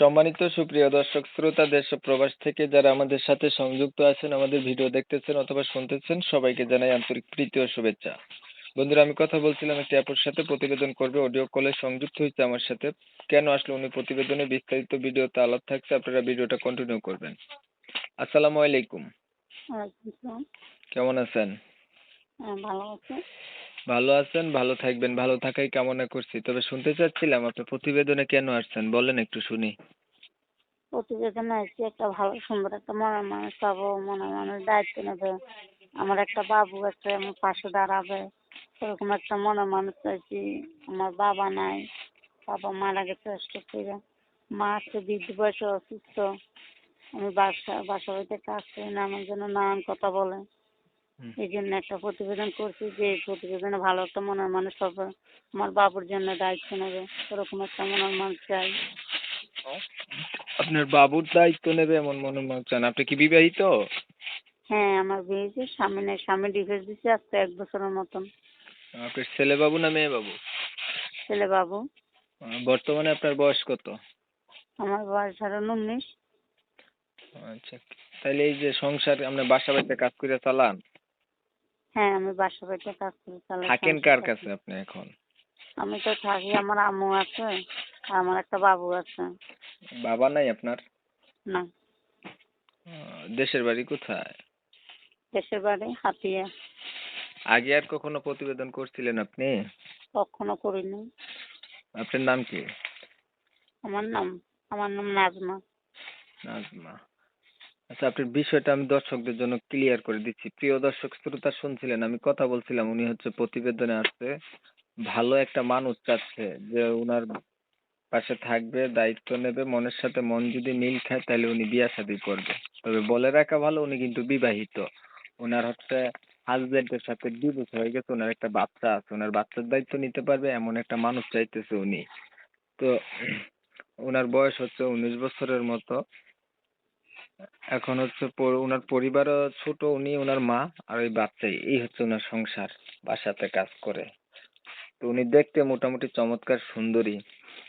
সম্মানিত সুপ্রিয় দর্শক শ্রোতা দেশ ও প্রবাস থেকে যারা আমাদের সাথে সংযুক্ত আছেন আমাদের ভিডিও দেখতেছেন অথবা শুনতেছেন সবাইকে জানাই আন্তরিক প্রীতি ও শুভেচ্ছা। বন্ধুরা আমি কথা বলছিলাম একটি আপুর সাথে প্রতিবেদন করবে অডিও কলে সংযুক্ত হয়েছে আমার সাথে। কেন আসলে উনি প্রতিবেদনে? বিস্তারিত ভিডিও ভিডিওতে আলাপ থাকছে আপনারা ভিডিওটা কন্টিনিউ করবেন। আসসালামু আলাইকুম। কেমন আছেন? হ্যাঁ ভালো আছি। ভালো আছেন, ভালো থাকবেন, ভালো থাকাই কামনা করছি। তবে শুনতে চাচ্ছিলাম আপনি প্রতিবেদনে কেন আসছেন? বলেন একটু শুনি। প্রতিবেদনে আসছি একটা ভালো, সুন্দর একটা মনের মানুষ পাবো, মনের মানুষ দায়িত্ব নেবে। আমার একটা বাবু আছে, আমার পাশে দাঁড়াবে। সেরকম একটা মনের মানুষ চাইছি আমার বাবা নাই। বাবা মারা গেছে করে মা আছে, বৃদ্ধ বয়সে অসুস্থ। আমি বাসা বাসা বাড়িতে কাজ করি না, আমার জন্য নানান কথা বলে। এই জন্য একটা প্রতিবেদন করছি যে প্রতিবেদনে ভালো একটা মনের মানুষ হবে। আমার বাবুর জন্য দায়িত্ব নেবে সেরকম একটা মনের মানুষ চাই। আপনার বাবুর দায়িত্ব নেবে এমন মনে চান? আপনি কি বিবাহিত? হ্যাঁ আমার বিয়ে হয়েছে স্বামী নেই স্বামী ডিভোর্স দিচ্ছে আজকে এক বছরের মতন। আপনার ছেলে বাবু না মেয়ে বাবু? ছেলে বাবু। বর্তমানে আপনার বয়স কত? আমার বয়স ধরো উনিশ। আচ্ছা তাহলে এই যে সংসার আপনি বাসা বাড়িতে কাজ করে চালান। হ্যাঁ আমি বাসা বাড়িতে কাজ করে চালাই থাকেন কার কাছে আপনি এখন? আমি তো থাকি আমার আম্মু আছে আর আমার একটা বাবু আছে। বাবা নাই আপনার? না। দেশের বাড়ি কোথায়? দেশের বাড়ি হাতিয়া। আগে আর কখনো প্রতিবেদন করছিলেন আপনি? কখনো করিনি। আপনার নাম কি? আমার নাম আমার নাম নাজমা। নাজমা। আচ্ছা আপনার বিষয়টা আমি দর্শকদের জন্য ক্লিয়ার করে দিচ্ছি। প্রিয় দর্শক, শ্রোতা শুনছিলেন, আমি কথা বলছিলাম, উনি হচ্ছে প্রতিবেদনে আসছে ভালো একটা মানুষ চাচ্ছে যে উনার পাশে থাকবে, দায়িত্ব নেবে, মনের সাথে মন যদি মিল খায়, তাহলে উনি বিয়া শাদী করবে। তবে বলে রাখা ভালো, উনি কিন্তু বিবাহিত। ওনার হচ্ছে হাজবেন্ডের সাথে ডিভোর্স হয়ে গেছে ওনার একটা বাচ্চা আছে ওনার বাচ্চার দায়িত্ব নিতে পারবে, এমন একটা মানুষ চাইতেছে উনি। তো ওনার বয়স হচ্ছে উনিশ বছরের মতো। এখন হচ্ছে প- ওনার পরিবারও ছোট উনি ওনার মা আর ওই বাচ্চাই। এই হচ্ছে ওনার সংসার বাসাতে কাজ করে। তো উনি দেখতে মোটামুটি চমৎকার সুন্দরী।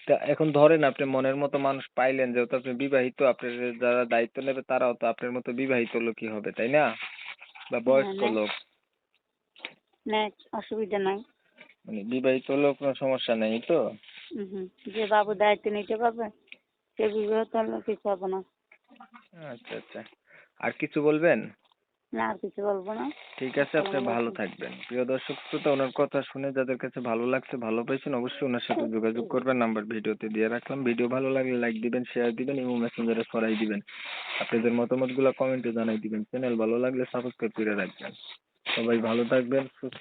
তা এখন ধরেন আপনি মনের মতো মানুষ পাইলেন যেহেতু আপনি বিবাহিত আপনার যারা দায়িত্ব নেবে তারাও তো আপনার মতো বিবাহিত লোকই হবে তাই না? বা বয়স্ক। লোক। না অসুবিধা নাই। মানে বিবাহিত লোক কোনো সমস্যা নেই তো? যে বাবু দায়িত্ব নিতে পারবে সে বিবাহিত কিছু হবে না। আচ্ছা আচ্ছা। আর কিছু বলবেন? না আর কিছু বলব না। ঠিক আছে আপনি ভালো থাকবেন। প্রিয় দর্শক শ্রোতা ওনার কথা শুনে যাদের কাছে ভালো লাগছে ভালো পাইছেন অবশ্যই ওনার সাথে যোগাযোগ করবেন নাম্বার ভিডিওতে দিয়ে রাখলাম। ভিডিও ভালো লাগলে লাইক দিবেন শেয়ার দিবেন এবং মেসেঞ্জারে ছড়াই দিবেন। আপনাদের মতামতগুলো কমেন্টে জানাই দিবেন। চ্যানেল ভালো লাগলে সাবস্ক্রাইব করে রাখবেন। সবাই ভালো থাকবেন সুস্থ